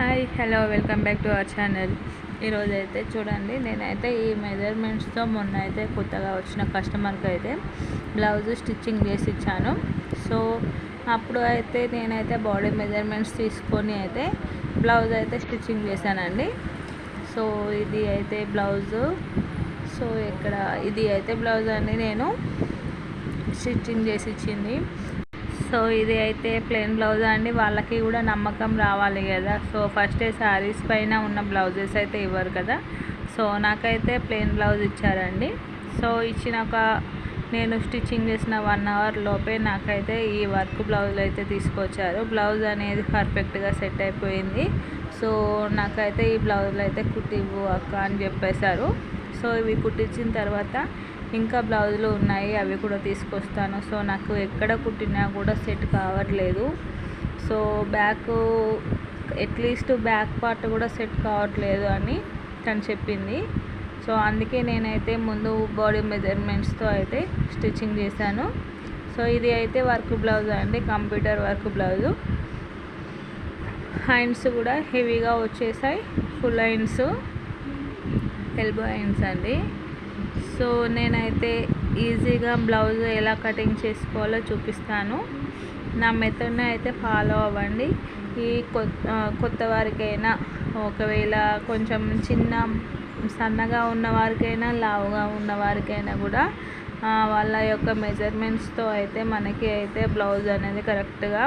Hi hello welcome back to our channel. ఈరోజు అయితే చూడండి నేనైతే ఈ మెజర్మెంట్స్తో మొన్న అయితే కొత్తగా వచ్చిన కస్టమర్కి అయితే బ్లౌజ్ స్టిచ్చింగ్ చేసి ఇచ్చాను. సో అప్పుడు అయితే నేనైతే బాడీ మెజర్మెంట్స్ తీసుకొని అయితే బ్లౌజ్ అయితే స్టిచ్చింగ్ చేశానండి. సో ఇది అయితే బ్లౌజు. సో ఇక్కడ ఇది అయితే బ్లౌజ్ అండి నేను స్టిచ్చింగ్ చేసి ఇచ్చింది. సో ఇది అయితే ప్లెయిన్ బ్లౌజ్ అండి. వాళ్ళకి కూడా నమ్మకం రావాలి కదా. సో ఫస్టే శారీస్ పైన ఉన్న బ్లౌజెస్ అయితే ఇవ్వరు కదా. సో నాకైతే ప్లెయిన్ బ్లౌజ్ ఇచ్చారండి. సో ఇచ్చిన ఒక నేను స్టిచ్చింగ్ చేసిన వన్ అవర్ లోపే నాకైతే ఈ వర్క్ బ్లౌజ్ అయితే తీసుకొచ్చారు. బ్లౌజ్ అనేది పర్ఫెక్ట్గా సెట్ అయిపోయింది. సో నాకైతే ఈ బ్లౌజులు అయితే కుట్టివ్వు అక్క అని చెప్పేశారు. సో ఇవి కుట్టించిన తర్వాత ఇంకా బ్లౌజులు ఉన్నాయి అవి కూడా తీసుకొస్తాను. సో నాకు ఎక్కడ కుట్టినా కూడా సెట్ కావట్లేదు. So back at least back part కూడా సెట్ కావట్లేదు అని తను చెప్పింది. సో అందుకే నేనైతే ముందు బాడీ మెజర్మెంట్స్తో అయితే స్టిచ్చింగ్ చేశాను. సో ఇది అయితే వర్క్ బ్లౌజ్ అండి కంప్యూటర్ వర్క్ బ్లౌజు. హ్యాండ్స్ కూడా హెవీగా వచ్చేసాయి ఫుల్ హ్యాండ్స్ ఎల్బో హ్యాండ్స్ అండి. సో నేనైతే ఈజీగా బ్లౌజ్ ఎలా కటింగ్ చేసుకోవాలో చూపిస్తాను. నా మెథడ్ని అయితే ఫాలో అవ్వండి. ఈ కొత్త వారికైనా ఒకవేళ కొంచెం చిన్న సన్నగా ఉన్న వారికైనా లావుగా ఉన్న వారికైనా కూడా వాళ్ళ యొక్క మెజర్మెంట్స్తో అయితే మనకి అయితే బ్లౌజ్ అనేది కరెక్ట్గా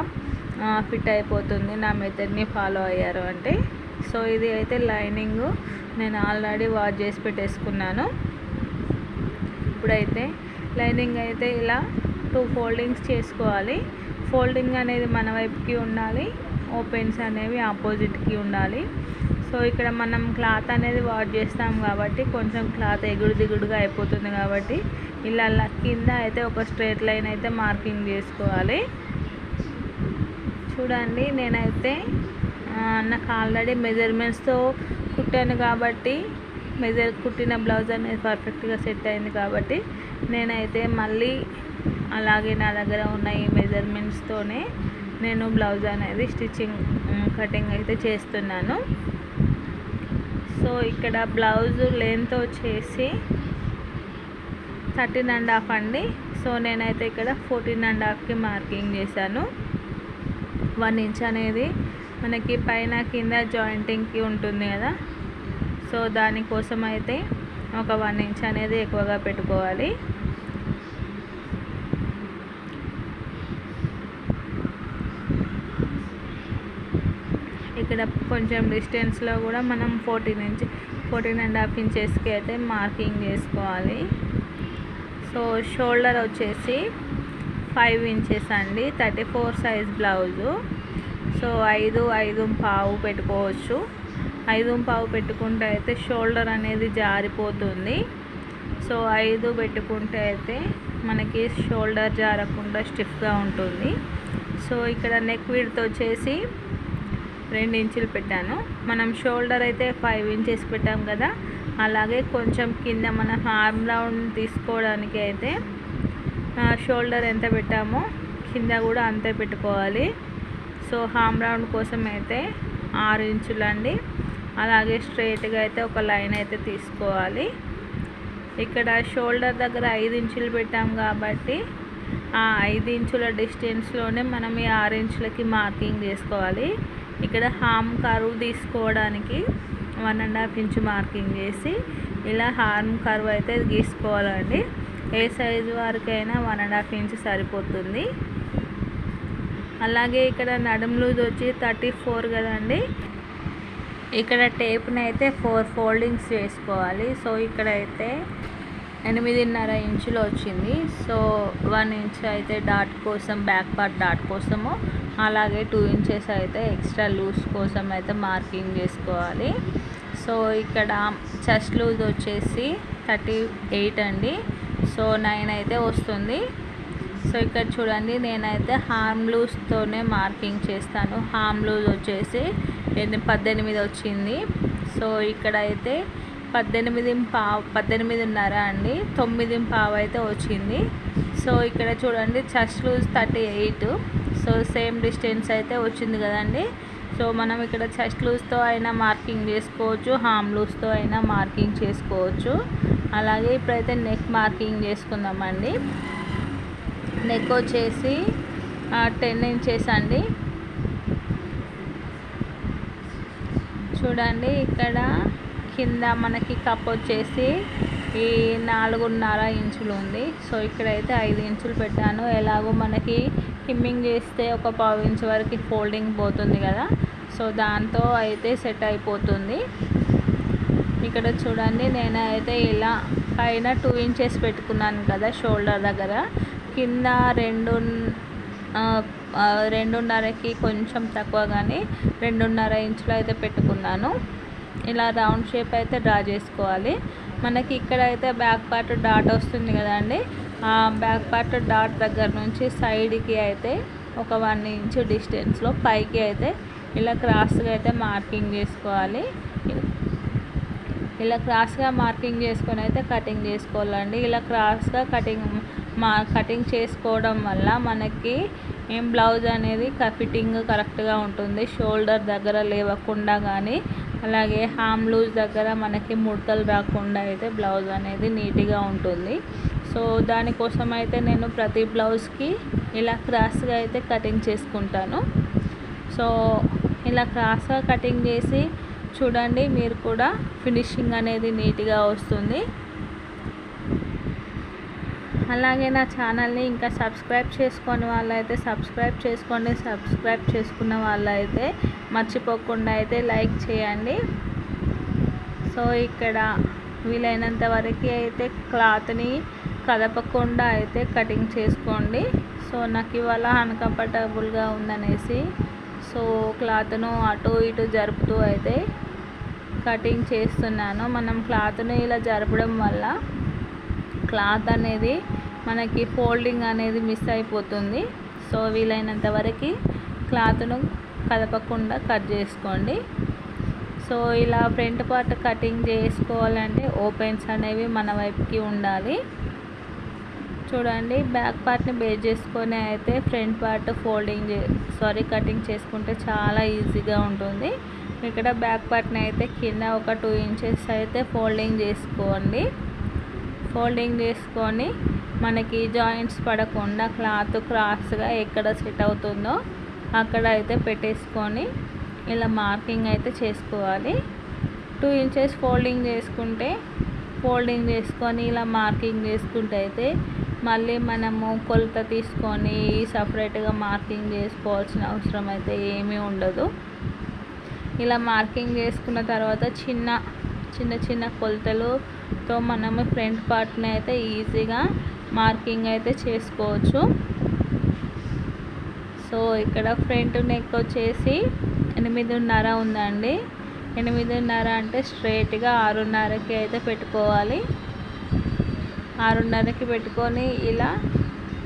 ఫిట్ అయిపోతుంది. నా మెథడ్ని ఫాలో అయ్యారు అంటే. సో ఇది అయితే లైనింగ్ నేను ఆల్రెడీ వాష్ చేసి పెట్టేసుకున్నాను. ఇప్పుడైతే లైనింగ్ అయితే ఇలా టూ ఫోల్డింగ్స్ చేసుకోవాలి. ఫోల్డింగ్ అనేది మన వైపుకి ఉండాలి. ఓపెన్స్ అనేవి ఆపోజిట్కి ఉండాలి. సో ఇక్కడ మనం క్లాత్ అనేది వాష్ చేస్తాం కాబట్టి కొంచెం క్లాత్ ఎగుడు దిగుడుగా అయిపోతుంది కాబట్టి ఇలా కింద అయితే ఒక స్ట్రేట్ లైన్ అయితే మార్కింగ్ చేసుకోవాలి. చూడండి నేనైతే నాకు ఆల్రెడీ మెజర్మెంట్స్తో కుట్టాను కాబట్టి మెజర్ కుట్టిన బ్లౌజ్ అనేది పర్ఫెక్ట్గా సెట్ అయింది కాబట్టి నేనైతే మళ్ళీ అలాగే నా దగ్గర ఉన్న ఈ మెజర్మెంట్స్తోనే నేను బ్లౌజ్ అనేది స్టిచ్చింగ్ కటింగ్ అయితే చేస్తున్నాను. సో ఇక్కడ బ్లౌజ్ లెంత్ వచ్చేసి థర్టీన్ అండ్ హాఫ్ అండి. సో నేనైతే ఇక్కడ ఫోర్టీన్ అండ్ హాఫ్కి మార్కింగ్ చేశాను. వన్ ఇంచ్ అనేది మనకి పైన కింద జాయింటింగ్కి ఉంటుంది కదా. సో దానికోసం అయితే ఒక వన్ ఇంచ్ అనేది ఎక్కువగా పెట్టుకోవాలి. ఇక్కడ కొంచెం డిస్టెన్స్లో కూడా మనం fourteen inch fourteen and half ఇంచెస్కి అయితే మార్కింగ్ చేసుకోవాలి. సో షోల్డర్ వచ్చేసి ఫైవ్ ఇంచెస్ అండి thirty four size blouse. So ఐదు ఐదు పావు పెట్టుకోవచ్చు. ఐదు పావు పెట్టుకుంటే అయితే షోల్డర్ అనేది జారిపోతుంది. సో ఐదు పెట్టుకుంటే అయితే మనకి షోల్డర్ జారకుండా స్టిఫ్గా ఉంటుంది. సో ఇక్కడ నెక్ విడ్త్ వచ్చేసి రెండు ఇంచులు పెట్టాను. మనం షోల్డర్ అయితే ఫైవ్ ఇంచెస్ పెట్టాం కదా అలాగే కొంచెం కింద మన హార్మ్ రౌండ్ తీసుకోవడానికి అయితే షోల్డర్ ఎంత పెట్టామో కింద కూడా అంతే పెట్టుకోవాలి. సో హామ్ రౌండ్ కోసం అయితే ఆరు ఇంచులండి అలాగే స్ట్రైట్గా అయితే ఒక లైన్ అయితే తీసుకోవాలి. ఇక్కడ షోల్డర్ దగ్గర ఐదు ఇంచులు పెట్టాం కాబట్టి ఆ ఐదు ఇంచుల డిస్టెన్స్లోనే మనం ఈ ఆరు ఇంచులకి మార్కింగ్ చేసుకోవాలి. ఇక్కడ హామ్ కరువు తీసుకోవడానికి one and half inch marking చేసి ఇలా హార్మ్ కరువు అయితే గీసుకోవాలండి. ఏ సైజు వరకైనా వన్ అండ్ హాఫ్ ఇంచ్ సరిపోతుంది. అలాగే ఇక్కడ నడుములు లూజ్ వచ్చి థర్టీ ఫోర్ కదండి. ఇక్కడ టేప్ని అయితే ఫోర్ ఫోల్డింగ్స్ వేసుకోవాలి. సో ఇక్కడైతే ఎనిమిదిన్నర ఇంచులు వచ్చింది. సో వన్ ఇంచ్ అయితే డాట్ కోసం బ్యాక్ పార్ట్ డాట్ కోసము. అలాగే టూ ఇంచెస్ అయితే ఎక్స్ట్రా లూజ్ కోసం అయితే మార్కింగ్ చేసుకోవాలి. సో ఇక్కడ చెస్ట్ లూజ్ వచ్చేసి థర్టీ ఎయిట్ అండి. సో నైన్ అయితే వస్తుంది. సో ఇక్కడ చూడండి నేనైతే హార్మ్ లూజ్తోనే మార్కింగ్ చేస్తాను. హార్మ్ లూజ్ వచ్చేసి పద్దెనిమిది వచ్చింది. సో ఇక్కడ అయితే పద్దెనిమిది పావు పద్దెనిమిదిన్నర అండి. తొమ్మిది పావు అయితే వచ్చింది. సో ఇక్కడ చూడండి chest loose thirty eight so same distance అయితే వచ్చింది కదండి. సో మనం ఇక్కడ చెస్ట్ లూజ్తో అయినా మార్కింగ్ చేసుకోవచ్చు హామ్ లూజ్తో అయినా మార్కింగ్ చేసుకోవచ్చు. అలాగే ఇప్పుడైతే నెక్ మార్కింగ్ చేసుకుందామండి. నెక్ వచ్చేసి టెన్ ఇంచెస్ అండి. చూడండి ఇక్కడ కింద మనకి కప్ వచ్చేసి ఈ నాలుగున్నర ఇంచులు ఉంది. సో ఇక్కడైతే ఐదు ఇంచులు పెట్టాను. ఎలాగో మనకి హిమ్మింగ్ చేస్తే ఒక పావు ఇంచు వరకు ఫోల్డింగ్ పోతుంది కదా. సో దాంతో అయితే సెట్ అయిపోతుంది. ఇక్కడ చూడండి నేనైతే ఇలా పైన టూ ఇంచెస్ పెట్టుకున్నాను కదా షోల్డర్ దగ్గర. కింద రెండు రెండున్నరకి కొంచెం తక్కువ కానీ రెండున్నర ఇంచులు అయితే పెట్టుకున్నాను. ఇలా రౌండ్ షేప్ అయితే డ్రా చేసుకోవాలి. మనకి ఇక్కడ అయితే బ్యాక్ పార్ట్ డాట్ వస్తుంది కదండి. ఆ బ్యాక్ పార్ట్ డాట్ దగ్గర నుంచి సైడ్కి అయితే ఒక వన్ ఇంచ్ డిస్టెన్స్లో పైకి అయితే ఇలా క్రాస్గా అయితే మార్కింగ్ చేసుకోవాలి. ఇలా క్రాస్గా మార్కింగ్ చేసుకొని అయితే కటింగ్ చేసుకోవాలండి. ఇలా క్రాస్గా కటింగ్ మా కటింగ్ చేసుకోవడం వల్ల మనకి ఏం బ్లౌజ్ అనేది ఫిట్టింగ్ కరెక్ట్గా ఉంటుంది. షోల్డర్ దగ్గర లేవకుండా కానీ అలాగే హామ్ లూజ్ దగ్గర మనకి ముడతలు రాకుండా అయితే బ్లౌజ్ అనేది నీట్గా ఉంటుంది. సో దానికోసం అయితే నేను ప్రతి బ్లౌజ్కి ఇలా క్రాస్గా అయితే కటింగ్ చేసుకుంటాను. సో ఇలా క్రాస్గా కటింగ్ చేసి చూడండి మీరు కూడా ఫినిషింగ్ అనేది నీట్గా వస్తుంది. అలాగే నా ఛానల్ని ఇంకా సబ్స్క్రైబ్ చేసుకొని వాళ్ళైతే సబ్స్క్రైబ్ చేసుకోండి సబ్స్క్రైబ్ చేసుకున్న వాళ్ళైతే మర్చిపోకుండా అయితే లైక్ చేయండి. సో ఇక్కడ వీలైనంత వరకు అయితే క్లాత్ని కదపకుండా అయితే కటింగ్ చేసుకోండి. సో నాకు ఇవాళ అన్కంఫర్టబుల్గా ఉందనేసి సో క్లాత్ను అటు ఇటు జరుపుతూ అయితే కటింగ్ చేస్తున్నాను. మనం క్లాత్ను ఇలా జరపడం వల్ల క్లాత్ అనేది మనకి ఫోల్డింగ్ అనేది మిస్ అయిపోతుంది. సో వీలైనంత వరకు క్లాత్ను కదపకుండా కట్ చేసుకోండి. సో ఇలా ఫ్రంట్ పార్ట్ కటింగ్ చేసుకోవాలంటే ఓపెన్స్ అనేవి మన వైపుకి ఉండాలి. చూడండి బ్యాక్ పార్ట్ని బేస్ చేసుకొని అయితే ఫ్రంట్ పార్ట్ ఫోల్డింగ్ చే సారీ కటింగ్ చేసుకుంటే చాలా ఈజీగా ఉంటుంది. ఇక్కడ బ్యాక్ పార్ట్ని అయితే కింద ఒక టూ ఇంచెస్ అయితే ఫోల్డింగ్ చేసుకోండి. ఫోల్డింగ్ చేసుకొని మనకి జాయింట్స్ పడకుండా క్లాత్ క్రాస్గా ఎక్కడ సెట్ అవుతుందో అక్కడ అయితే పెట్టేసుకొని ఇలా మార్కింగ్ అయితే చేసుకోవాలి. టూ ఇంచెస్ ఫోల్డింగ్ చేసుకుంటే ఫోల్డింగ్ చేసుకొని ఇలా మార్కింగ్ చేసుకుంటే అయితే మళ్ళీ మనము కొలత తీసుకొని సపరేట్గా మార్కింగ్ చేసుకోవాల్సిన అవసరం అయితే ఏమీ ఉండదు. ఇలా మార్కింగ్ చేసుకున్న తర్వాత చిన్న చిన్న చిన్న కొలతలుతో మనము ఫ్రంట్ పార్ట్ని అయితే ఈజీగా మార్కింగ్ అయితే చేసుకోవచ్చు. సో ఇక్కడ ఫ్రంట్ నెక్ వచ్చేసి ఎనిమిదిన్నర ఉందండి. ఎనిమిదిన్నర అంటే స్ట్రైట్గా ఆరున్నరకి అయితే పెట్టుకోవాలి. ఆరున్నరకి పెట్టుకొని ఇలా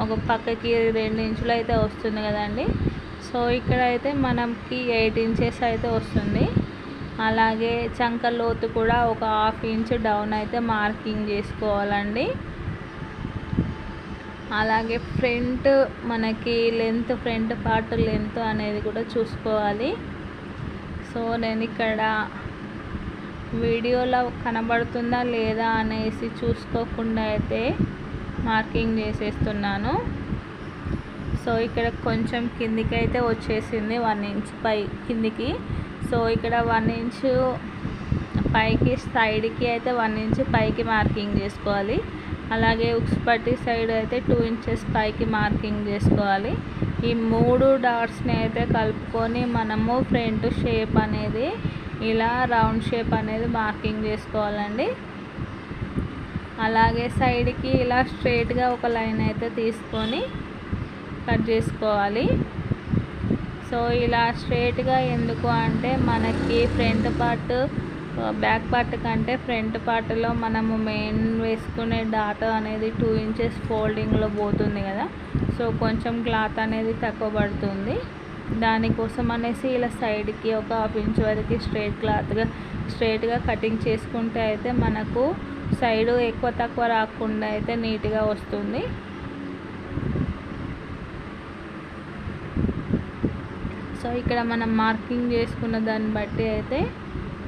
ఒక పక్కకి రెండు ఇంచులు అయితే వస్తుంది కదండి. సో ఇక్కడ అయితే మనకి ఎయిట్ ఇంచెస్ అయితే వస్తుంది. అలాగే చంక లోతు కూడా ఒక హాఫ్ ఇంచ్ డౌన్ అయితే మార్కింగ్ చేసుకోవాలండి. అలాగే ఫ్రంట్ మనకి లెంత్ ఫ్రంట్ పార్ట్ లెంత్ అనేది కూడా చూసుకోవాలి. సో నేను ఇక్కడ వీడియోలో కనబడుతుందా లేదా అనేసి చూసుకోకుండా అయితే మార్కింగ్ చేసేస్తున్నాను. సో ఇక్కడ కొంచెం కిందికి అయితే వచ్చేసింది వన్ ఇంచ్ పై కిందికి. సో ఇక్కడ వన్ ఇంచ్ పైకి సైడ్కి అయితే వన్ ఇంచ్ పైకి మార్కింగ్ చేసుకోవాలి. అలాగే ఉక్స్పట్టి సైడ్ అయితే టూ ఇంచెస్ పైకి మార్కింగ్ చేసుకోవాలి. ఈ మూడు డాట్స్ని అయితే కలుపుకొని మనము ఫ్రంట్ షేప్ అనేది ఇలా రౌండ్ షేప్ అనేది మార్కింగ్ చేసుకోవాలండి. అలాగే సైడ్కి ఇలా స్ట్రైట్గా ఒక లైన్ అయితే తీసుకొని కట్ చేసుకోవాలి. సో ఇలా స్ట్రైట్గా ఎందుకు అంటే మనకి ఫ్రంట్ పార్ట్ బ్యాక్ పార్ట్ కంటే ఫ్రంట్ పార్ట్లో మనము మెయిన్ వేసుకునే డాట్ అనేది టూ ఇంచెస్ ఫోల్డింగ్లో పోతుంది కదా. సో కొంచెం క్లాత్ అనేది తక్కువ పడుతుంది. దానికోసం అనేసి ఇలా సైడ్కి ఒక హాఫ్ ఇంచ్ వరకు స్ట్రైట్ క్లాత్గా స్ట్రైట్గా కటింగ్ చేసుకుంటే అయితే మనకు సైడు ఎక్కువ తక్కువ రాకుండా అయితే నీట్గా వస్తుంది. సో ఇక్కడ మనం మార్కింగ్ చేసుకున్న దాన్ని బట్టి అయితే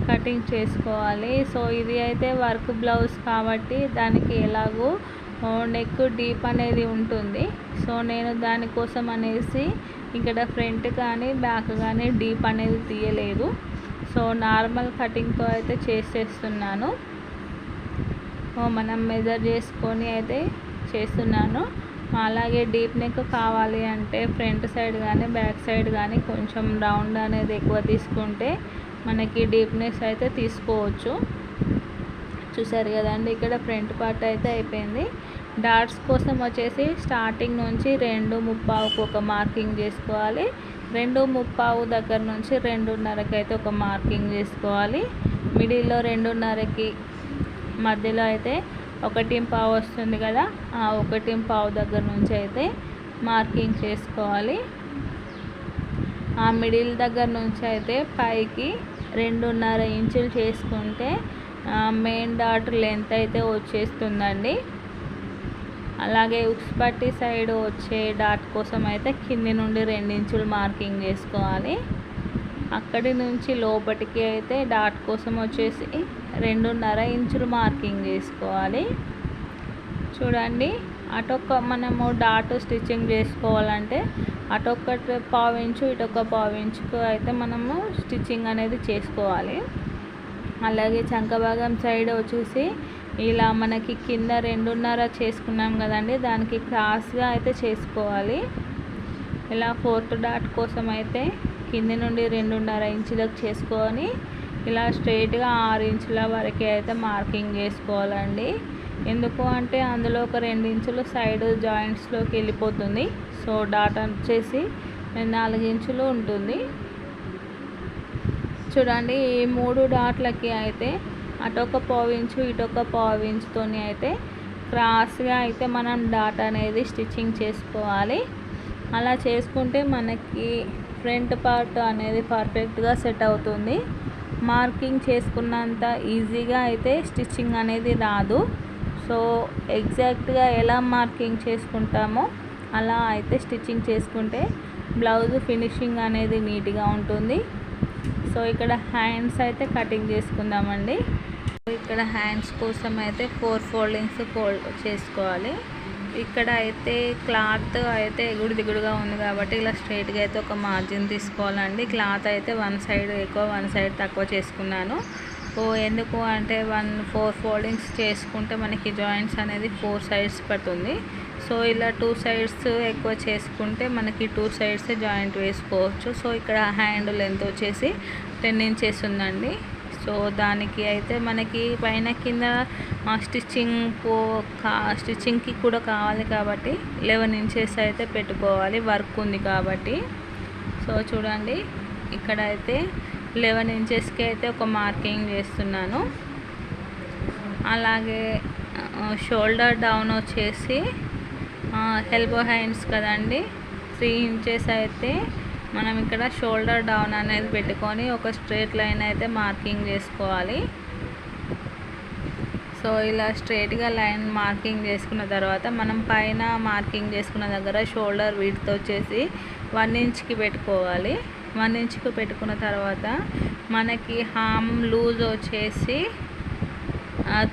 కటింగ్ చేసుకోవాలి. సో ఇది అయితే వర్క్ బ్లౌజ్ కాబట్టి దానికి ఎలాగో నెక్ డీప్ అనేది ఉంటుంది. సో నేను దానికోసం అనేసి ఇక్కడ ఫ్రంట్ కానీ బ్యాక్ కానీ డీప్ అనేది తీయలేదు. సో నార్మల్ కటింగ్తో అయితే చేసేస్తున్నాను. మనం మెజర్ చేసుకొని అయితే చేస్తున్నాను. అలాగే డీప్ నెక్ కావాలి అంటే ఫ్రంట్ సైడ్ కానీ బ్యాక్ సైడ్ కానీ కొంచెం రౌండ్ అనేది ఎక్కువ తీసుకుంటే మనకి డీప్నెస్ అయితే తీసుకోవచ్చు. చూసారు కదండి ఇక్కడ ఫ్రంట్ పార్ట్ అయితే అయిపోయింది. డాట్స్ కోసం వచ్చేసి స్టార్టింగ్ నుంచి రెండు ముప్పావుకు ఒక మార్కింగ్ చేసుకోవాలి. రెండు ముప్పావు దగ్గర నుంచి రెండున్నరకి అయితే ఒక మార్కింగ్ చేసుకోవాలి. మిడిల్లో రెండున్నరకి మధ్యలో అయితే ఒకటి పావు వస్తుంది కదా ఆ ఒకటి పావు దగ్గర నుంచి అయితే మార్కింగ్ చేసుకోవాలి. ఆ మిడిల్ దగ్గర నుంచి అయితే పైకి రెండున్నర ఇంచులు చేసుకుంటే మెయిన్ డాట్ లెంత్ అయితే వచ్చేస్తుందండి. అలాగే ఉక్స్పట్టి సైడ్ వచ్చే డాట్ కోసం అయితే కింది నుండి ఇంచులు మార్కింగ్ చేసుకోవాలి. అక్కడి నుంచి లోపటికి అయితే డాట్ కోసం వచ్చేసి రెండున్నర ఇంచులు మార్కింగ్ చేసుకోవాలి. చూడండి అటొక్క మనము డాట్ స్టిచ్చింగ్ చేసుకోవాలంటే అటొక్క పావించు ఇటొక పావించుకు అయితే మనము స్టిచ్చింగ్ అనేది చేసుకోవాలి. అలాగే చంక భాగం సైడ్ వచ్చేసి ఇలా మనకి కింద రెండున్నర చేసుకున్నాం కదండి దానికి క్రాస్గా అయితే చేసుకోవాలి. ఇలా ఫోర్త్ డాట్ కోసం అయితే కింది నుండి రెండున్నర ఇంచులకు చేసుకొని ఇలా స్ట్రైట్గా ఆరు ఇంచుల వరకు అయితే మార్కింగ్ చేసుకోవాలండి. ఎందుకు అంటే అందులో ఒక రెండు ఇంచులు సైడ్ జాయింట్స్లోకి వెళ్ళిపోతుంది. సో డాట్ వచ్చేసి నాలుగు ఇంచులు ఉంటుంది. చూడండి ఈ మూడు డాట్లకి అయితే అటొక పావించు ఇటొక పావించుతోని అయితే క్రాస్గా అయితే మనం డాట్ అనేది స్టిచ్చింగ్ చేసుకోవాలి. అలా చేసుకుంటే మనకి ఫ్రంట్ పార్ట్ అనేది పర్ఫెక్ట్గా సెట్ అవుతుంది. మార్కింగ్ చేసుకున్నంత ఈజీగా అయితే స్టిచ్చింగ్ అనేది రాదు. సో ఎగ్జాక్ట్గా ఎలా మార్కింగ్ చేసుకుంటామో అలా అయితే స్టిచ్చింగ్ చేసుకుంటే బ్లౌజ్ ఫినిషింగ్ అనేది నీట్గా ఉంటుంది. సో ఇక్కడ హ్యాండ్స్ అయితే కటింగ్ చేసుకుందామండి. ఇక్కడ హ్యాండ్స్ కోసం అయితే ఫోర్ ఫోల్డింగ్స్ ఫోల్డ్ చేసుకోవాలి. ఇక్కడ అయితే క్లాత్ అయితే ఎగుడు దిగుడుగా ఉంది కాబట్టి ఇలా స్ట్రైట్గా అయితే ఒక మార్జిన్ తీసుకోవాలండి. క్లాత్ అయితే వన్ సైడ్ ఎక్కువ వన్ సైడ్ తక్కువ చేసుకున్నాను. ఎందుకు అంటే వన్ ఫోర్ ఫోల్డింగ్స్ చేసుకుంటే మనకి జాయింట్స్ అనేది ఫోర్ సైడ్స్ పడుతుంది. సో ఇలా టూ సైడ్స్ ఎక్కువ చేసుకుంటే మనకి టూ సైడ్స్ జాయింట్ వేసుకోవచ్చు. సో ఇక్కడ హ్యాండ్ లెంత్ వచ్చేసి టెన్ ఇంచెస్ ఉందండి. సో దానికి అయితే మనకి పైన కింద స్టిచ్చింగ్ పో స్టిచ్చింగ్కి కూడా కావాలి కాబట్టి లెవెన్ ఇంచెస్ అయితే పెట్టుకోవాలి. వర్క్ ఉంది కాబట్టి. సో చూడండి ఇక్కడ అయితే లెవెన్ ఇంచెస్కి అయితే ఒక మార్కింగ్ చేస్తున్నాను. అలాగే షోల్డర్ డౌన్ వచ్చేసి ఎల్బో హ్యాండ్స్ కదండి. త్రీ ఇంచెస్ అయితే మనం ఇక్కడ షోల్డర్ డౌన్ అనేది పెట్టుకొని ఒక స్ట్రేట్ లైన్ అయితే మార్కింగ్ చేసుకోవాలి. సో ఇలా స్ట్రేట్గా లైన్ మార్కింగ్ చేసుకున్న తర్వాత మనం పైన మార్కింగ్ చేసుకున్న దగ్గర షోల్డర్ వీటితో వచ్చేసి వన్ ఇంచ్కి పెట్టుకోవాలి. వన్ ఇంచ్కి పెట్టుకున్న తర్వాత మనకి హామ్ లూజ్ వచ్చేసి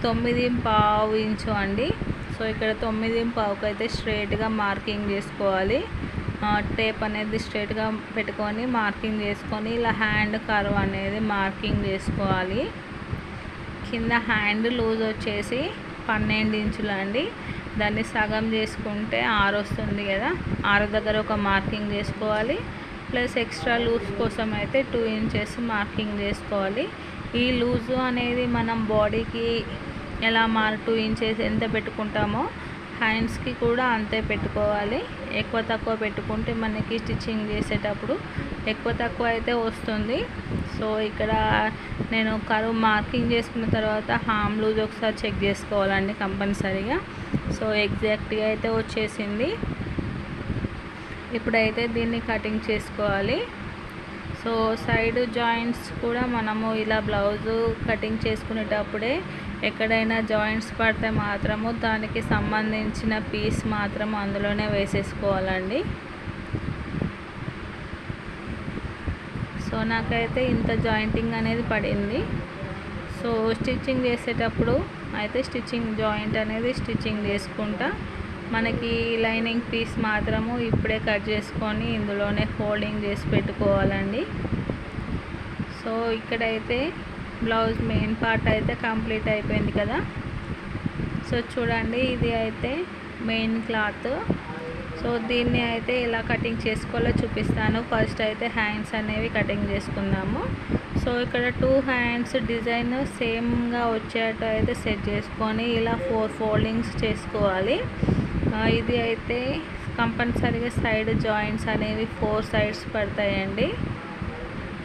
తొమ్మిది పావు ఇంచు అండి. సో ఇక్కడ తొమ్మిది పావుకు అయితే స్ట్రైట్గా మార్కింగ్ చేసుకోవాలి. టేప్ అనేది స్ట్రైట్గా పెట్టుకొని మార్కింగ్ చేసుకొని ఇలా హ్యాండ్ కర్వ్ అనేది మార్కింగ్ చేసుకోవాలి. కింద హ్యాండ్ లూజ్ వచ్చేసి పన్నెండు ఇంచులు అండి. దాన్ని సగం చేసుకుంటే ఆరు వస్తుంది కదా. ఆరు దగ్గర ఒక మార్కింగ్ చేసుకోవాలి. ప్లస్ ఎక్స్ట్రా లూజ్ కోసం అయితే టూ ఇంచెస్ మార్కింగ్ చేసుకోవాలి. ఈ లూజు అనేది మనం బాడీకి ఎలా మార్ టూ ఇంచెస్ ఎంత పెట్టుకుంటామో హ్యాండ్స్కి కూడా అంతే పెట్టుకోవాలి. ఎక్కువ తక్కువ పెట్టుకుంటే మనకి స్టిచ్చింగ్ చేసేటప్పుడు ఎక్కువ తక్కువ అయితే వస్తుంది. సో ఇక్కడ నేను కరువు మార్కింగ్ చేసుకున్న తర్వాత హామ్ లూజ్ ఒకసారి చెక్ చేసుకోవాలండి కంపల్సరీగా. సో ఎగ్జాక్ట్గా అయితే వచ్చేసింది. ఇప్పుడైతే దీన్ని కటింగ్ చేసుకోవాలి. సో సైడ్ జాయింట్స్ కూడా మనము ఇలా బ్లౌజు కటింగ్ చేసుకునేటప్పుడే ఎక్కడైనా జాయింట్స్ పడితే మాత్రము దానికి సంబంధించిన పీస్ మాత్రం అందులోనే వేసేసుకోవాలండి. సో నాకైతే ఇంత జాయింటింగ్ అనేది పడింది. సో స్టిచ్చింగ్ చేసేటప్పుడు అయితే స్టిచ్చింగ్ జాయింట్ అనేది స్టిచ్చింగ్ చేసుకుంటా మనకి లైనింగ్ పీస్ మాత్రము ఇప్పుడే కట్ చేసుకొని ఇందులోనే ఫోల్డింగ్ చేసి పెట్టుకోవాలండి. సో ఇక్కడైతే బ్లౌజ్ మెయిన్ పార్ట్ అయితే కంప్లీట్ అయిపోయింది కదా. సో చూడండి ఇది అయితే మెయిన్ క్లాత్. సో దీన్ని అయితే ఎలా కటింగ్ చేసుకోవాలో చూపిస్తాను. ఫస్ట్ అయితే హ్యాండ్స్ అనేవి కటింగ్ చేసుకుందాము. సో ఇక్కడ టూ హ్యాండ్స్ డిజైన్ సేమ్గా వచ్చేటట్టు అయితే సెట్ చేసుకొని ఇలా ఫోర్ ఫోల్డింగ్స్ చేసుకోవాలి. ఇది అయితే కంపల్సరీగా సైడ్ జాయింట్స్ అనేవి ఫోర్ సైడ్స్ పడతాయండి.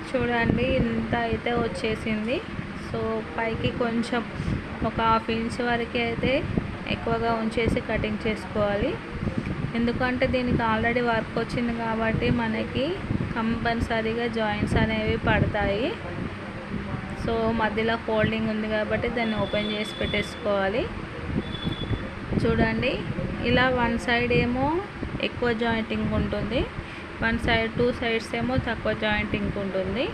చూడండి ఇంత అయితే వచ్చేసింది. సో పైకి కొంచెం ఒక హాఫ్ ఇంచ్ వరకు అయితే ఎక్కువగా ఉంచేసి కటింగ్ చేసుకోవాలి. ఎందుకంటే దీనికి ఆల్రెడీ వర్క్ వచ్చింది కాబట్టి మనకి కంపల్సరీగా జాయింట్స్ అనేవి పడతాయి. సో మధ్యలో ఫోల్డింగ్ ఉంది కాబట్టి దాన్ని ఓపెన్ చేసి పెట్టేసుకోవాలి. చూడండి ఇలా వన్ సైడ్ ఏమో ఎక్కువ జాయింటింగ్ ఉంటుంది. వన్ సైడ్ టూ సైడ్స్ ఏమో తక్కువ జాయింటింగ్ ఉంటుంది.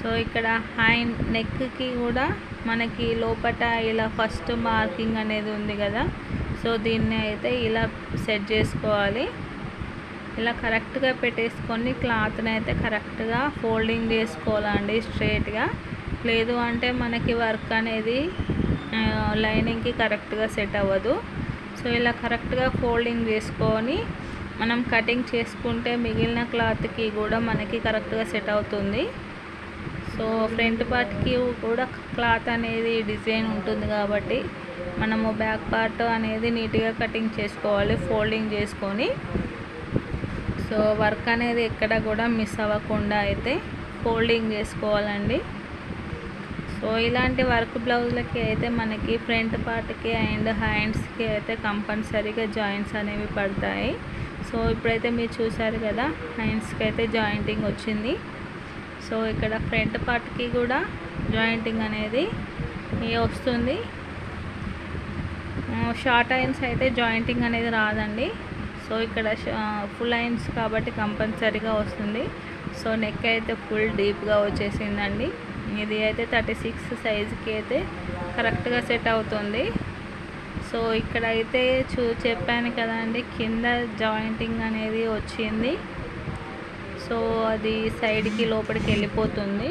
సో ఇక్కడ హై నెక్కి కూడా మనకి లోపట ఇలా ఫస్ట్ మార్కింగ్ అనేది ఉంది కదా. సో దీన్ని అయితే ఇలా సెట్ చేసుకోవాలి. ఇలా కరెక్ట్గా పెట్టేసుకొని క్లాత్ని అయితే కరెక్ట్గా ఫోల్డింగ్ చేసుకోవాలండి స్ట్రేట్గా. లేదు అంటే మనకి వర్క్ అనేది లైనింగ్కి కరెక్ట్గా సెట్ అవ్వదు. సో ఇలా కరెక్ట్గా ఫోల్డింగ్ చేసుకొని మనం కటింగ్ చేసుకుంటే మిగిలిన క్లాత్కి కూడా మనకి కరెక్ట్గా సెట్ అవుతుంది. సో ఫ్రంట్ పార్ట్కి కూడా క్లాత్ అనేది డిజైన్ ఉంటుంది కాబట్టి మనము బ్యాక్ పార్ట్ అనేది నీట్గా కటింగ్ చేసుకోవాలి ఫోల్డింగ్ చేసుకొని. సో వర్క్ అనేది ఎక్కడ కూడా మిస్ అవ్వకుండా అయితే ఫోల్డింగ్ చేసుకోవాలండి. సో ఇలాంటి వర్క్ బ్లౌజ్లకి అయితే మనకి ఫ్రంట్ పార్ట్కి అండ్ హ్యాండ్స్కి అయితే కంపల్సరీగా జాయింట్స్ అనేవి పడతాయి. సో ఇప్పుడైతే మీరు చూసారు కదా హ్యాండ్స్కి అయితే జాయింటింగ్ వచ్చింది. సో ఇక్కడ ఫ్రంట్ పార్ట్కి కూడా జాయింటింగ్ అనేది వస్తుంది? షార్ట్ ఐన్స్ అయితే జాయింటింగ్ అనేది రాదండి. సో ఇక్కడ ఫుల్ ఐన్స్ కాబట్టి కంపల్సరీగా వస్తుంది. సో నెక్ అయితే ఫుల్ డీప్గా వచ్చేసిందండి. ఇది అయితే థర్టీ సిక్స్ సైజ్కి అయితే కరెక్ట్గా సెట్ అవుతుంది. సో ఇక్కడ అయితే చూ చెప్పాను కదండి కింద జాయింటింగ్ అనేది వచ్చింది. సో అది సైడ్కి లోపలికి వెళ్ళిపోతుంది.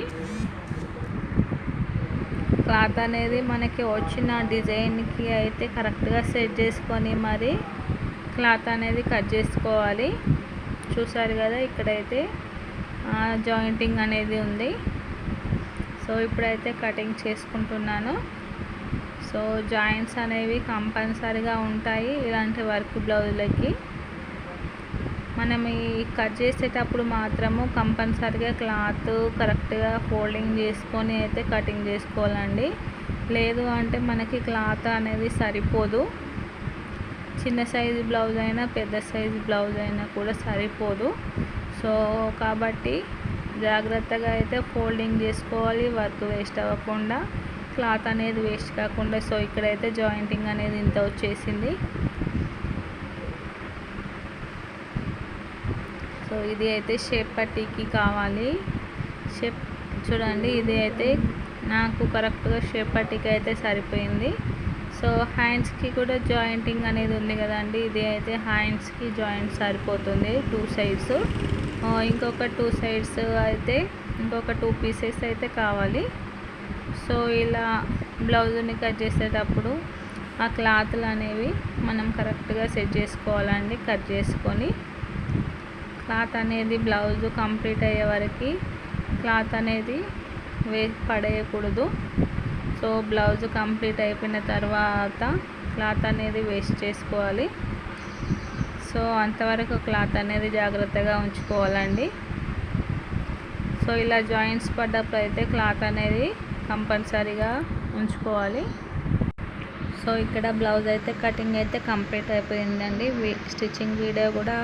క్లాత్ అనేది మనకి వచ్చిన డిజైన్కి అయితే కరెక్ట్గా సెట్ చేసుకొని మరి క్లాత్ అనేది కట్ చేసుకోవాలి. చూసారు కదా ఇక్కడైతే జాయింటింగ్ అనేది ఉంది. సో ఇప్పుడైతే కటింగ్ చేసుకుంటున్నాను. సో జాయింట్స్ అనేవి కంపల్సరీగా ఉంటాయి ఇలాంటి వర్క్ బ్లౌజులకి. మనం ఈ కట్ చేసేటప్పుడు మాత్రము కంపల్సరీగా క్లాత్ కరెక్ట్గా ఫోల్డింగ్ చేసుకొని అయితే కటింగ్ చేసుకోవాలండి. లేదు అంటే మనకి క్లాత్ అనేది సరిపోదు. చిన్న సైజు బ్లౌజ్ అయినా పెద్ద సైజు బ్లౌజ్ అయినా కూడా సరిపోదు. సో కాబట్టి జాగ్రత్తగా అయితే ఫోల్డింగ్ చేసుకోవాలి వర్క్ వేస్ట్ అవ్వకుండా. క్లాత్ అనేది వేస్ట్ కాకుండా సో ఇక్కడైతే జాయింటింగ్ అనేది ఇంత వచ్చేసింది. సో ఇది అయితే షేప్ పట్టీకి కావాలి. షేప్ చూడండి ఇది అయితే నాకు కరెక్ట్గా షేప్ పట్టీకి అయితే సరిపోయింది. సో హ్యాండ్స్కి కూడా జాయింటింగ్ అనేది ఉంది కదండి ఇది అయితే హ్యాండ్స్కి జాయింట్ సరిపోతుంది టూ సైడ్స్. ఇంకొక టూ సైడ్స్ అయితే ఇంకొక టూ పీసెస్ అయితే కావాలి. సో ఇలా బ్లౌజ్ని కట్ చేసేటప్పుడు ఆ క్లాత్లు అనేవి మనం కరెక్ట్గా సెట్ చేసుకోవాలండి కట్ చేసుకొని. క్లాత్ అనేది బ్లౌజ్ కంప్లీట్ అయ్యే వరకు క్లాత్ అనేది వే పడేయకూడదు. సో బ్లౌజ్ కంప్లీట్ అయిపోయిన తర్వాత క్లాత్ అనేది వేస్ట్ చేసుకోవాలి. సో అంతవరకు క్లాత్ అనేది జాగ్రత్తగా ఉంచుకోవాలండి. సో ఇలా జాయింట్స్ పడ్డప్పుడు అయితే క్లాత్ అనేది కంపల్సరీగా ఉంచుకోవాలి. సో ఇక్కడ బ్లౌజ్ అయితే కటింగ్ అయితే కంప్లీట్ అయిపోయిందండి. స్టిచ్చింగ్ వీడియో కూడా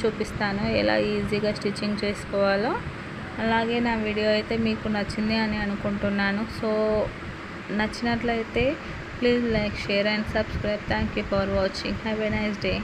చూపిస్తాను. ఎలా ఈజీగా స్టిచ్చింగ్ చేసుకోవాలో. అలాగే నా వీడియో అయితే మీకు నచ్చింది అని అనుకుంటున్నాను. సో నచ్చినట్లయితే please like share and subscribe. Thank you for watching. Have a nice day.